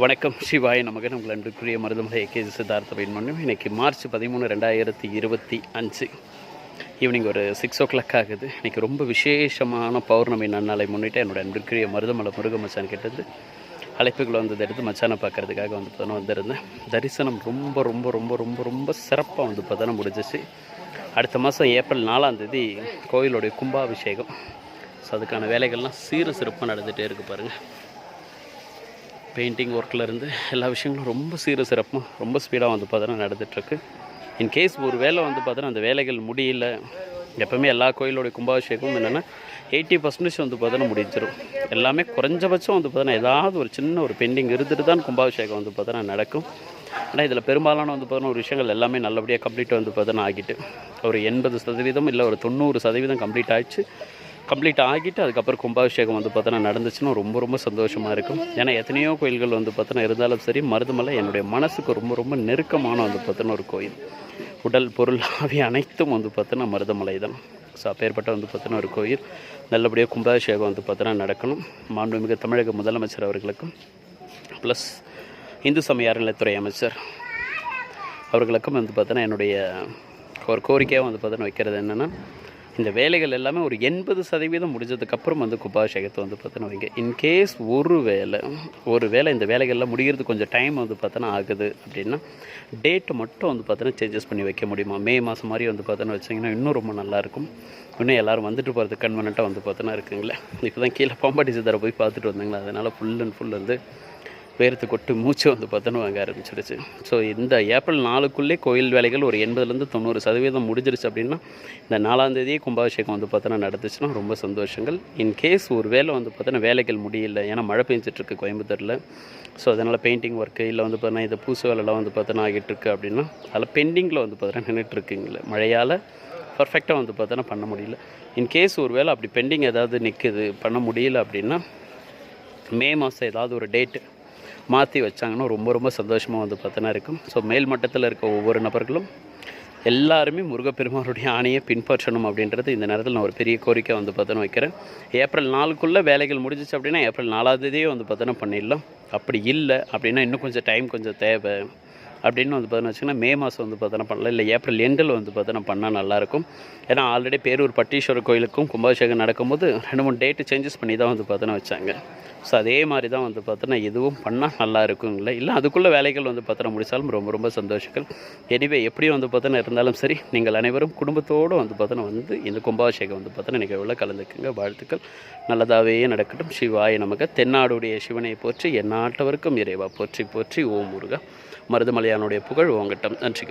வணக்கம் சிவாய் நமக்கு உங்கள் அன்புக்குரிய மருதமலை கே சித்தார்த்த மண்ணும் இன்னைக்கு மார்ச் பதிமூணு ரெண்டாயிரத்தி இருபத்தி அஞ்சு. ஈவினிங் ஒரு சிக்ஸ் ஓ கிளாக் ஆகுது. இன்றைக்கி ரொம்ப விசேஷமான பௌர்ணமி நன்னாளை முன்னிட்டு என்னோடய அன்புக்குரிய மருதமலை முருக மச்சான் கிட்டேருந்து அழைப்புகள் வந்ததை எடுத்து மச்சானை பார்க்கறதுக்காக வந்து பார்த்தோன்னா வந்திருந்தேன். தரிசனம் ரொம்ப ரொம்ப ரொம்ப ரொம்ப ரொம்ப சிறப்பாக வந்து பார்த்தோன்னா முடிஞ்சிச்சு. அடுத்த மாதம் ஏப்ரல் நாலாந்தேதி கோயிலுடைய கும்பாபிஷேகம். ஸோ அதுக்கான வேலைகள்லாம் சீர சிறப்பாக நடந்துகிட்டே இருக்குது பாருங்கள் பெயிண்டிங் ஒர்க்லேருந்து எல்லா விஷயங்களும் ரொம்ப சீர சிறப்பாக ரொம்ப ஸ்பீடாக வந்து பார்த்தோன்னா நடந்துகிட்ருக்கு இன்கேஸ் ஒரு வேலை வந்து பார்த்தோன்னா அந்த வேலைகள் முடியல எப்போவுமே எல்லா கோயிலோடைய கும்பாபிஷேகமும் என்னென்னா எயிட்டி பர்சன்டேஜ் வந்து பார்த்தோன்னா முடிஞ்சிடும் எல்லாமே குறைஞ்சபட்சம் வந்து பார்த்தோன்னா ஏதாவது ஒரு சின்ன ஒரு பெண்டிங் இருந்துட்டு தான் கும்பாபிஷேகம் வந்து பார்த்தோன்னா நடக்கும். ஆனால் இதில் பெரும்பாலான வந்து பார்த்தோன்னா ஒரு விஷயங்கள் எல்லாமே நல்லபடியாக கம்ப்ளீட் வந்து பார்த்தோன்னா ஆகிட்டு. ஒரு எண்பது சதவீதம் இல்லை ஒரு தொண்ணூறு சதவீதம் கம்ப்ளீட் ஆகிடுச்சு கம்ப்ளீட் ஆகிட்டு அதுக்கப்புறம் கும்பாபிஷேகம் வந்து பார்த்தோன்னா நடந்துச்சுன்னா ரொம்ப ரொம்ப சந்தோஷமாக இருக்கும். ஏன்னா எத்தனையோ கோயில்கள் வந்து பார்த்தோன்னா இருந்தாலும் சரி மருதமலை என்னுடைய மனசுக்கு ரொம்ப ரொம்ப நெருக்கமான வந்து பார்த்தோன்னா ஒரு கோயில். உடல் பொருள் ஆவி அனைத்தும் வந்து பார்த்தோன்னா மருதமலை தான். ஸோ அப்பேற்பட்ட வந்து பார்த்தோன்னா ஒரு கோயில். நல்லபடியாக கும்பாபிஷேகம் வந்து பார்த்தோன்னா நடக்கணும். மாண்புமிகு தமிழக முதலமைச்சர் அவர்களுக்கும் ப்ளஸ் இந்து சமய அறநிலைத்துறை அமைச்சர் அவர்களுக்கும் வந்து பார்த்தோன்னா என்னுடைய ஒரு கோரிக்கையாக வந்து பார்த்தோன்னா வைக்கிறது என்னென்னா இந்த வேலைகள் எல்லாமே ஒரு எண்பது சதவீதம் முடிஞ்சதுக்கப்புறம் வந்து கும்பாபிஷேகத்தை வந்து பார்த்தோன்னா வைங்க. இன்கேஸ் ஒரு வேலை ஒரு வேலை இந்த வேலைகள்லாம் முடிகிறது கொஞ்சம் டைம் வந்து பார்த்தோன்னா ஆகுது அப்படின்னா டேட்டு மட்டும் வந்து பார்த்தோன்னா சேஞ்சஸ் பண்ணி வைக்க முடியுமா? மே மாதம் மாதிரி வந்து பார்த்தோன்னா வச்சிங்கன்னா இன்னும் ரொம்ப நல்லாயிருக்கும் இன்னும் எல்லோரும் வந்துட்டு போகிறது கன்வெனட்டாக வந்து பார்த்தோன்னா இருக்குங்களே. இப்போ தான் கீழே பாம்பாட்டி சித்தரை போய் பார்த்துட்டு வந்தாங்களா? அதனால் ஃபுல் அண்ட் ஃபுல் வந்து வேர்த்து கொட்டு மூச்சு வந்து பார்த்தோன்னு வாங்க ஆரம்பிச்சிடுச்சு ஸோ இந்த ஏப்ரல் நாலுக்குள்ளே கோயில் வேலைகள் ஒரு எண்பதுலேருந்து தொண்ணூறு சதவீதம் முடிஞ்சிருச்சு அப்படின்னா இந்த நாலாந்தேதியே கும்பாபிஷேகம் வந்து பார்த்தோன்னா நடந்துச்சுன்னா ரொம்ப சந்தோஷங்கள். இன்கேஸ் ஒரு வேலை வந்து பார்த்தோன்னா வேலைகள் முடியல ஏன்னா மழை பெஞ்சிட்ருக்கு கோயம்புத்தூரில். ஸோ அதனால் பெயிண்டிங் ஒர்க்கு இல்லை வந்து பார்த்தோன்னா இந்த பூசு வேலைலாம் வந்து பார்த்தோன்னா ஆகிட்டுருக்கு அப்படின்னா அதில் பெண்டிங்கில் வந்து பார்த்தோன்னா நின்றுட்டுருக்குங்களே மழையால் பர்ஃபெக்டாக வந்து பார்த்தோன்னா பண்ண முடியல. இன்கேஸ் ஒரு வேளை அப்படி பெண்டிங் ஏதாவது நிற்குது பண்ண முடியல அப்படின்னா மே மாதம் ஏதாவது ஒரு டேட்டு மாற்றி வச்சாங்கன்னா ரொம்ப ரொம்ப சந்தோஷமாக வந்து பார்த்தோன்னா இருக்கும். ஸோ மேல் மட்டத்தில் இருக்க ஒவ்வொரு நபர்களும் எல்லாருமே முருகப்பெருமானுடைய ஆணையை பின்பற்றணும் அப்படின்றது இந்த நேரத்தில் நான் ஒரு பெரிய கோரிக்கை வந்து பார்த்தோன்னு வைக்கிறேன். ஏப்ரல் நாலுக்குள்ளே வேலைகள் முடிஞ்சிச்சு அப்படின்னா ஏப்ரல் நாலாவது தேதியே வந்து பார்த்தோன்னா பண்ணிடலாம். அப்படி இல்லை அப்படின்னா இன்னும் கொஞ்சம் டைம் கொஞ்சம் தேவை. அப்படின்னு வந்து பார்த்தோன்னா வச்சிங்கன்னா மே மாதம் வந்து பார்த்தோன்னா பண்ணலாம் இல்லை ஏப்ரல் எண்டில் வந்து பார்த்தோன்னா பண்ணால் நல்லாயிருக்கும். ஏன்னா ஆல்ரெடி பேரூர் பட்டீஸ்வரர் கோயிலுக்கும் கும்பாபிஷேகம் நடக்கும்போது ரெண்டு மூணு டேட்டு சேஞ்சஸ் பண்ணி தான் வந்து பார்த்தோன்னா வச்சாங்க. ஸோ அதே மாதிரி தான் வந்து பார்த்தோன்னா எதுவும் பண்ணால் நல்லா இருக்குங்களே இல்லை அதுக்குள்ளே வேலைகள் வந்து பார்த்தோன்னா முடித்தாலும் ரொம்ப ரொம்ப சந்தோஷங்கள். எனிவே எப்படி வந்து பார்த்தோன்னா இருந்தாலும் சரி நீங்கள் அனைவரும் குடும்பத்தோடு வந்து பார்த்தோன்னா வந்து இந்த கும்பாபிஷேகம் வந்து பார்த்தோன்னா நிகழ்வில் கலந்துக்குங்க. வாழ்த்துக்கள். நல்லதாகவே நடக்கட்டும். சிவாய நமக்கு தென்னாடுடைய சிவனை போற்றி எந்நாட்டவருக்கும் இறைவா போற்றி போற்றி. ஓம் முருகா. மருதமலையானுடைய புகழ் உங்கட்டம் நன்றிகள்.